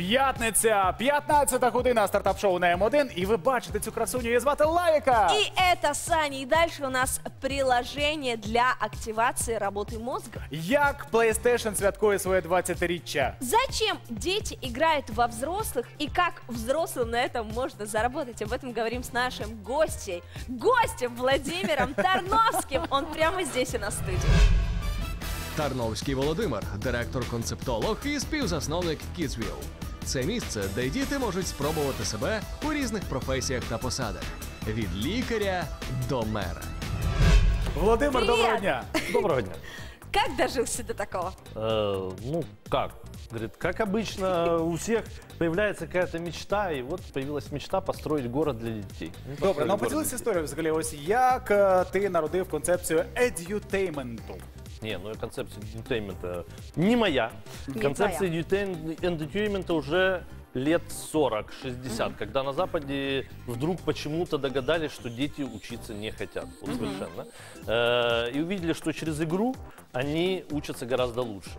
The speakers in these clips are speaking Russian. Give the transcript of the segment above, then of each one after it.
П'ятниця, 15 година стартап-шоу на М1. І ви бачите цю красуню, її звати Лайка. И это, Саня, и дальше у нас приложение для активации работы мозга. Як PlayStation святкує своє 20-річчя? Зачем дети играют во взрослых и как взрослым на этом можно заработать? Об этом говорим с нашим гостем, гостем Владимиром Тарновским. Он прямо здесь у нас в студии. Тарновський Володимир, директор-концептолог і співзасновник Kidsville. Це місце, де діти можуть спробувати себе у різних професіях та посадах від лікаря до мера. Володимир, Привіт! доброго дня. Доброго дня. Как дожился до такого? Э, ну, как? Говорит, как обычно, у всех появляется какая-то мечта, и вот появилась мечта построить город для детей. Ну, Добре, ну поділися історією взагалі. Ось як е, ти народив концепцію едютейменту? Не, ну концепция edutainment не моя. Не концепция edutainment уже лет 40-60, когда на Западе вдруг почему-то догадались, что дети учиться не хотят. Вот совершенно. Э, И увидели, что через игру они учатся гораздо лучше.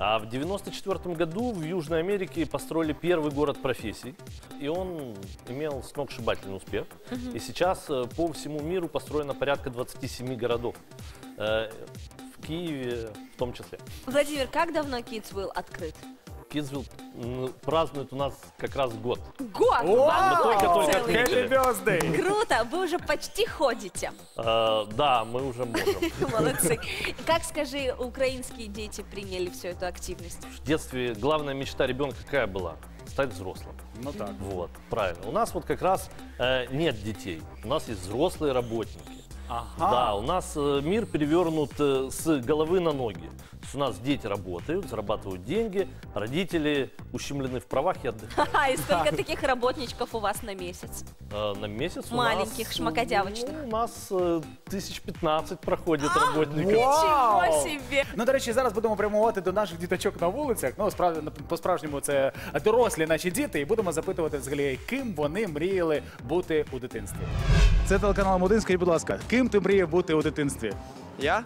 А в 94 году в Южной Америке построили первый город профессий, и он имел сногсшибательный успех. И сейчас э, по всему миру построено порядка 27 городов. Э, В Киеве в том числе. Владимир, как давно Kidsville открыт? Кидзвилл празднует у нас как раз год. Год! Вау! Вам Мы только-только. Happy birthday! Круто, вы уже почти ходите. Э, Да, мы уже можем. Молодцы. Как, скажи, украинские дети приняли всю эту активность? В детстве главная мечта ребенка какая была? Стать взрослым. Ну так. Вот, правильно. У нас вот как раз э, нет детей, у нас есть взрослые работники. Ага. Да, у нас э, мир перевернут э, с головы на ноги То есть у нас дети работают, зарабатывают деньги, родители ущемлены в правах и отдыхают. Ха-ха, и сколько таких работничков у вас на месяц? Э, На месяц у Маленьких, нас, шмакодявочных. ну, у нас э, тысяч 15 проходит работников. Ничего Вау! себе! Ну, до речі, зараз будемо прямувати до наших діточок на вулицях. Ну, справді, по-справжньому це дорослі наші діти, і будемо запитувати взагалі, ким вони мріяли бути у дитинстві. Це телеканал М1, скажіть, будь ласка, ким ти мріяв бути у дитинстві? Я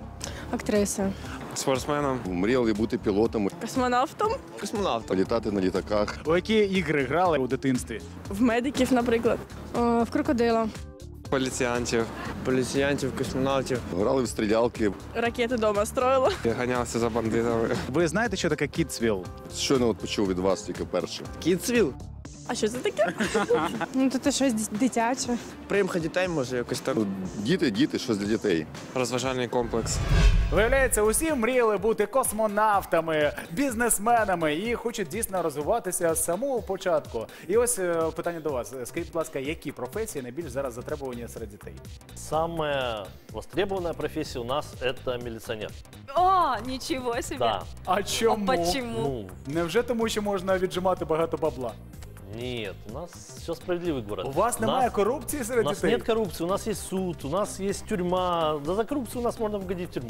Актриса. Спортсменом, Мріяли бути пілотами, Космонавтом космонавтом. літати на літаках. У які ігри грали у дитинстві? в медиків, наприклад. О, в крокодила. Поліціянтів. Поліціянтів, космонавтів. Грали в стрілялки. Ракети дома строїла. Я ганявся за бандитами. Ви знаєте, що таке Kidsville? Щойно от почув від вас тільки перше. Кіцвіл. А що це таке? ну, то це щось дитяче. Примха дітей може якось так. Ну, Діти, діти, щось для дітей. Розважальний комплекс. Виявляється, усі мріяли бути космонавтами, бізнесменами і хочуть дійсно розвиватися з самого початку. І ось е, питання до вас. Скажіть, будь ласка, які професії найбільш зараз затребувані серед дітей? Самая востребованная профессия у нас это милиционер. О, ничего себе! Да. А А чому? почему? Ну, Невже тому, що можна віджимати багато бабла? нет, у нас все справедливый город. У вас У немає нас- корупції серед У нас дітей? нет коррупции, у нас есть суд, у нас есть тюрьма. Да за коррупцию у нас можно вгодить в тюрьму.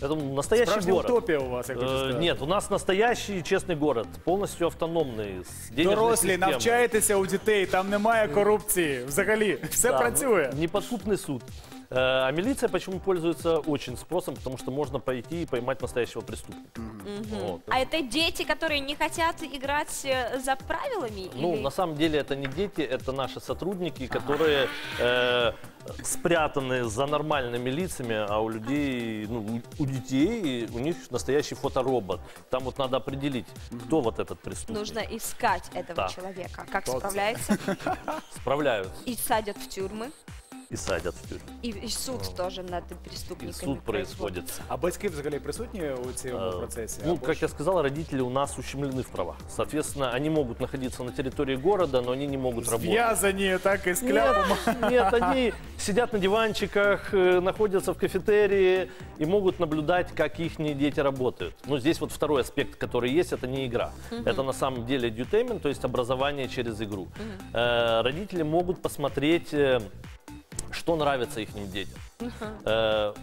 Это настоящий Справжня город. утопія у вас, як хочу Э, сказати. Нет, у нас настоящий честный город, полностью автономный, с денежной Дорослі, системой. навчайтеся у дітей, там немає корупції. Взагалі, все Да, працює. ну, Неподкупный суд. Э, А милиция почему пользуется очень спросом? Потому что можно пойти и поймать настоящего преступника. Вот. А это дети, которые не хотят играть э, за правилами? Ну, или- на самом деле это не дети, это наши сотрудники, которые э, спрятаны за нормальными лицами, а у людей, ну, у у детей, у них настоящий фоторобот. Там вот надо определить, кто вот этот преступник. Нужно искать этого Да. человека. Как Тот. справляется? Справляются И садят в тюрьмы и садят в тюрьму. И, и суд тоже над И преступниками суд происходит. А батьки взагалі присутні у цьому Э, процесі? Ну, Або как ж- я сказал, родители у нас ущемлены в правах. Соответственно, они могут находиться на территории города, но они не могут работать. Зв'язані так і з кляпом. Нет, они сидят на диванчиках, э, находятся в кафетерии и могут наблюдать, как их дети работают. Ну, здесь вот второй аспект, который есть, это не игра. Это на самом деле edutainment, то есть образование через игру. Э, родители могут посмотреть, э, что нравится их детям. Э,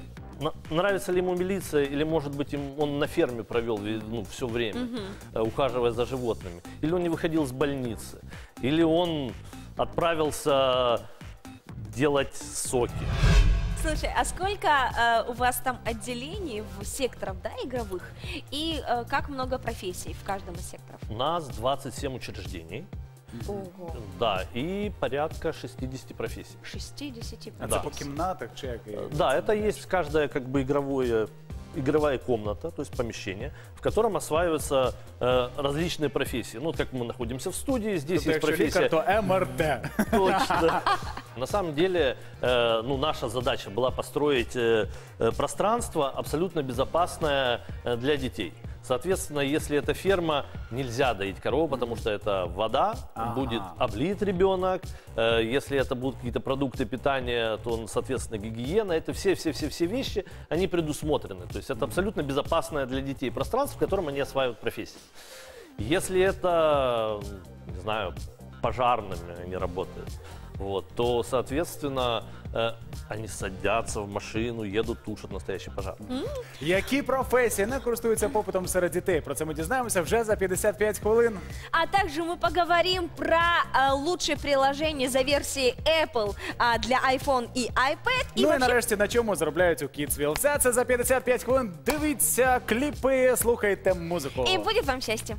Нравится ли ему милиция, или, может быть, им, он на ферме провел ве- ну, все время, э, ухаживая за животными, или он не выходил с больницы, или он отправился делать соки. Слушай, а сколько э, у вас там отделений в секторов, да, игровых? И э, как много профессий в каждом из секторов? У нас 27 учреждений, Ого. да, и порядка 60 профессий. 60. А це Да. по кімнатах чи як? Да, это есть каждая как бы игровое игровая комната, то есть помещение, в котором осваиваются э, различные профессии. Ну, вот как мы находимся в студии, здесь Тобто, есть якщо профессия. лікар, то МРТ. Точно. На самом деле, э, ну, наша задача была построить э, э, пространство абсолютно безопасное э, для детей. Соответственно, если это ферма, нельзя доить корову, потому что это вода, Ага. будет облит ребенок. Э, Если это будут какие-то продукты питания, то, он, соответственно, гигиена. Это все-все-все-все вещи, они предусмотрены. То есть это абсолютно безопасное для детей пространство, в котором они осваивают профессию. Если это, не знаю, пожарными они работают, вот, то, соответственно, э, они садятся в машину, едут, тушат настоящий пожар. Які професії не користуються попитом серед дітей? Про це ми дізнаємося вже за 55 хвилин. А также мы поговорим про э, лучшее приложение за версией Apple а, для iPhone и iPad. И ну і вообще нарешті на чому заробляють у Kidsville. Все це за 55 хвилин. Дивіться кліпи, слухайте музику. и будет вам счастье.